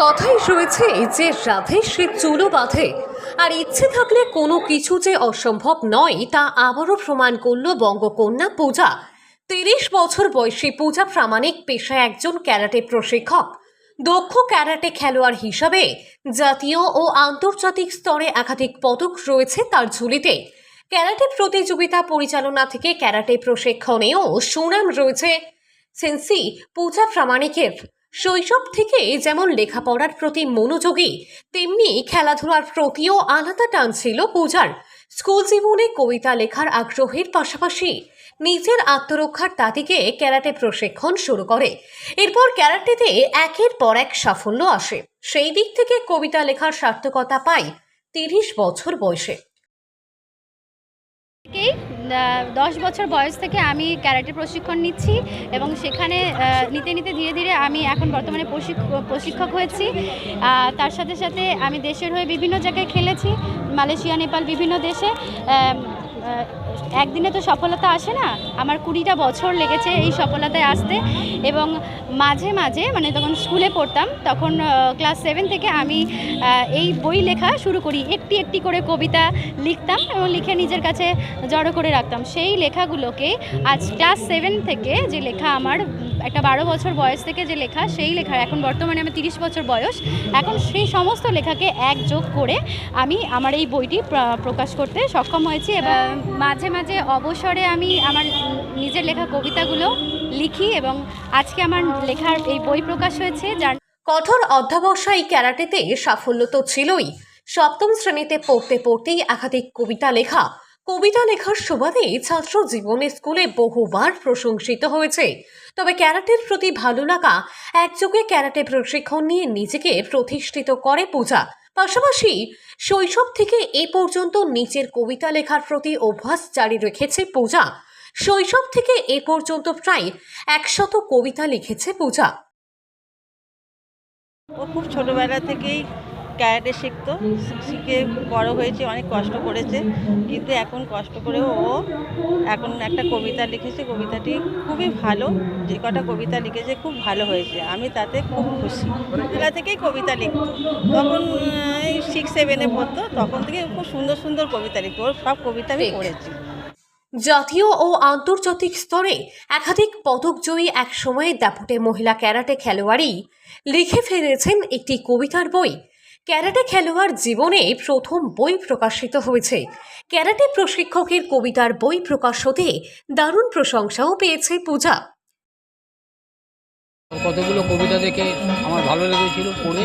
কথাই রয়েছে যে রাধে সে চুলো বাঁধে, আর ইচ্ছে থাকলে কোনো কিছু যে অসম্ভব নয় তা আবারও প্রমাণ করল বঙ্গকন্যা পূজা। তিরিশ বছর বয়সী পূজা প্রামাণিক পেশায় একজন ক্যারাটে প্রশিক্ষক। দক্ষ ক্যারাটে খেলোয়াড় হিসাবে জাতীয় ও আন্তর্জাতিক স্তরে একাধিক পদক রয়েছে তার ঝুলিতে। ক্যারাটে প্রতিযোগিতা পরিচালনা থেকে ক্যারাটে প্রশিক্ষণেও সুনাম রয়েছে। সেন্সি, পূজা প্রামাণিকের। শৈশব থেকে যেমন লেখাপড়ার প্রতি মনোযোগী, তেমনি খেলাধুলার প্রতিও আলাদা টান ছিল পূজার। স্কুল জীবনে কবিতা লেখার আগ্রহের পাশাপাশি নিজের আত্মরক্ষার তাতিকে ক্যারাটে প্রশিক্ষণ শুরু করে। এরপর ক্যারাটেতে একের পর এক সাফল্য আসে। সেই দিক থেকে কবিতা লেখার সার্থকতা পায় তিরিশ বছর বয়সে। দশ বছর বয়স থেকে আমি ক্যারাটে প্রশিক্ষণ নিচ্ছি এবং সেখানে নিতে নিতে ধীরে ধীরে আমি এখন বর্তমানে প্রশিক্ষ- প্রশিক্ষক হয়েছি। তার সাথে সাথে আমি দেশের হয়ে বিভিন্ন জায়গায় খেলেছি, মালয়েশিয়া, নেপাল, বিভিন্ন দেশে। একদিনে তো সফলতা আসে না। আমার কুড়িটা বছর লেগেছে এই সফলতায় আসতে এবং মাঝে মাঝে মানে তখন স্কুলে পড়তাম তখন ক্লাস সেভেন থেকে আমি এই বই লেখা শুরু করি। একটি একটি করে কবিতা লিখতাম এবং লিখে নিজের কাছে জড়ো করে রাখতাম। সেই লেখাগুলোকে আজ ক্লাস সেভেন থেকে যে লেখা আমার একটা বারো বছর বয়স থেকে যে লেখা সেই লেখার এখন বর্তমানে আমার তিরিশ বছর বয়স এখন সেই সমস্ত লেখাকে একযোগ করে আমি আমার এই বইটি প্রকাশ করতে সক্ষম হয়েছি এবং মাঝে মাঝে অবসরে আমি আমার নিজের লেখা কবিতাগুলো লিখি এবং আজকে আমার লেখার এই বই প্রকাশ হয়েছে যার কঠোর অধ্যাবসায়ী ক্যারাটেতে সাফল্য তো ছিলই। সপ্তম শ্রেণীতে পড়তে পড়তেই একাধিক কবিতা লেখা কবিতা লেখার সুবাদে ছাত্র জীবনে স্কুলে বহুবার প্রশংসিত হয়েছে। তবে ক্যারাটের প্রতি ভালো লাগা, একযোগে ক্যারাটে প্রশিক্ষণ নিয়ে নিজেকে প্রতিষ্ঠিত করে পূজা। পাশাপাশি শৈশব থেকে এ পর্যন্ত নিচের কবিতা লেখার প্রতি অভ্যাস জারি রেখেছে পূজা। শৈশব থেকে এ পর্যন্ত প্রায় একশত কবিতা লিখেছে পূজা। খুব ছোটোবেলা থেকেই ক্যারাটে শিখতো। শিখে বড় হয়েছে অনেক কষ্ট করেছে। কিন্তু এখন কষ্ট করেও ও এখন একটা কবিতা লিখেছে। কবিতাটি খুবই ভালো যে কটা কবিতা লিখেছে খুব ভালো হয়েছে। আমি তাতে খুব খুশি। ছোটোবেলা থেকেই কবিতা লিখতো। তখন এই সিক্স সেভেনে পড়তো। তখন থেকে খুব সুন্দর সুন্দর কবিতা লিখতো। ওর সব কবিতা আমি পড়েছি। জাতীয় ও আন্তর্জাতিক স্তরে একাধিক পদক জয়ী এক সময়ে দাপুটে মহিলা ক্যারাটে খেলোয়াড়ই লিখে ফেলেছেন একটি কবিতার বই ক্যারাটে খেলোয়াড় জীবনে প্রথম বই প্রকাশিত হয়েছে। ক্যারাটে প্রশিক্ষকের কবিতার বই প্রকাশ হতে দারুণ প্রশংসাও পেয়েছে পূজা। কতগুলো কবিতা দেখে আমার ভালো লেগেছিল পড়ে।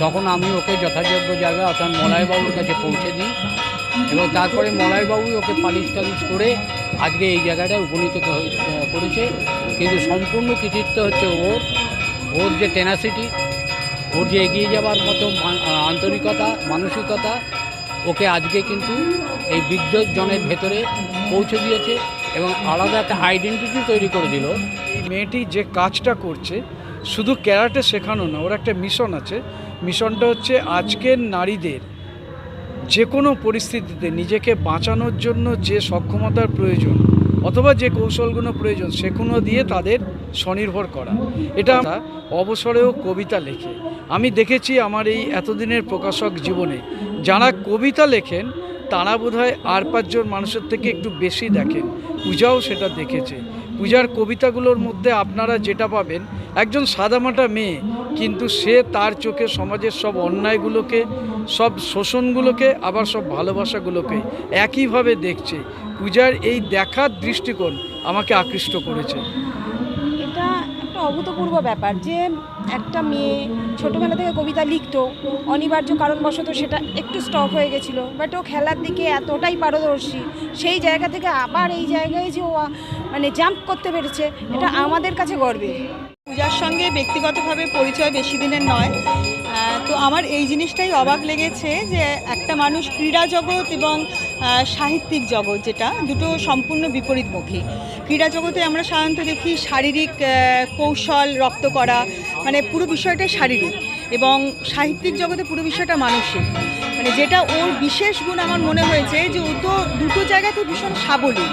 তখন আমি ওকে যথাযোগ্য জায়গায় অর্থাৎ মলয়বাবুর কাছে পৌঁছে দিই এবং তারপরে মলয়বাবুই ওকে পালিশ টালিশ করে আজকে এই জায়গাটায় উপনীত করেছে। কিন্তু সম্পূর্ণ কৃতিত্ব হচ্ছে ওর। ওর যে টেনাসিটি ওর এগিয়ে যাওয়ার মতো আন্তরিকতা, মানসিকতা ওকে আজকে কিন্তু এই বিদ্যুৎ জনের ভেতরে পৌঁছে দিয়েছে এবং আলাদা একটা আইডেন্টিটি তৈরি করে দিল। মেয়েটি যে কাজটা করছে শুধু ক্যারাটে শেখানো না, ওর একটা মিশন আছে। মিশনটা হচ্ছে আজকের নারীদের যে কোনো পরিস্থিতিতে নিজেকে বাঁচানোর জন্য যে সক্ষমতার প্রয়োজন অথবা যে কৌশলগুলো প্রয়োজন সেগুলো দিয়ে তাদের স্বনির্ভর করা। এটা অবসরেও কবিতা লেখে। আমি দেখেছি আমার এই এতদিনের প্রকাশক জীবনে, যারা কবিতা লেখেন, তারা বোধ হয় আর পাঁচজন মানুষের থেকে একটু বেশি দেখেন। পূজাও সেটা দেখেছে। পূজার কবিতাগুলোর মধ্যে আপনারা যেটা পাবেন, একজন সাদামাটা মেয়ে কিন্তু সে তার চোখে সমাজের সব অন্যায়গুলোকে, সব শোষণগুলোকে, আবার সব ভালোবাসাগুলোকে একইভাবে দেখছে। পূজার এই দেখার দৃষ্টিকোণ আমাকে আকৃষ্ট করেছে। এটা একটা অভূতপূর্ব ব্যাপার যে একটা মেয়ে ছোটোবেলা থেকে কবিতা লিখতো, অনিবার্য কারণবশত সেটা একটু স্টপ হয়ে গেছিল, বাট ও খেলার দিকে এতটাই পারদর্শী, সেই জায়গা থেকে আবার এই জায়গায় যে ও মানে জাম্প করতে পেরেছে, এটা আমাদের কাছে গর্বের। পূজার সঙ্গে ব্যক্তিগতভাবে পরিচয় বেশি দিনের নয়। তো আমার এই জিনিসটাই অবাক লেগেছে যে একটা মানুষ ক্রীড়া জগৎ এবং সাহিত্যিক জগৎ যেটা দুটো সম্পূর্ণ বিপরীতমুখী। ক্রীড়া জগতে আমরা সাধারণত দেখি শারীরিক কৌশল রপ্ত করা মানে পুরো বিষয়টাই শারীরিক এবং সাহিত্যিক জগতে পুরো বিষয়টা মানসিক। মানে যেটা ওর বিশেষ গুণ আমার মনে হয়েছে যে ও তো দুটো জায়গাতে ভীষণ সাবলীল।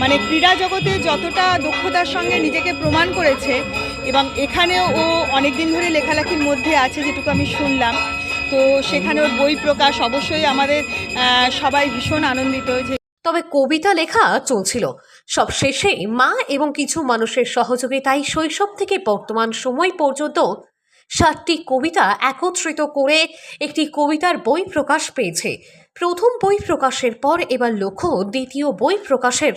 মানে ক্রীড়া জগতে যতটা দক্ষতার সঙ্গে নিজেকে প্রমাণ করেছে এবং এখানেও ও অনেক দিন ধরে লেখালেখির মধ্যে আছে যেটুকু আমি শুনলাম। তো সেখানে ওর বই প্রকাশ অবশ্যই আমাদের সবাই ভীষণ আনন্দিত যে তবে কবিতা লেখা চলছিল। সব শেষে মা এবং কিছু মানুষের সহযোগিতায় শৈশব থেকে বর্তমান সময় পর্যন্ত সাতটি কবিতা একত্রিত করে একটি কবিতার বই প্রকাশ পেয়েছে। প্রথম বই প্রকাশের পর এবার লক্ষ্য দ্বিতীয় বই প্রকাশের।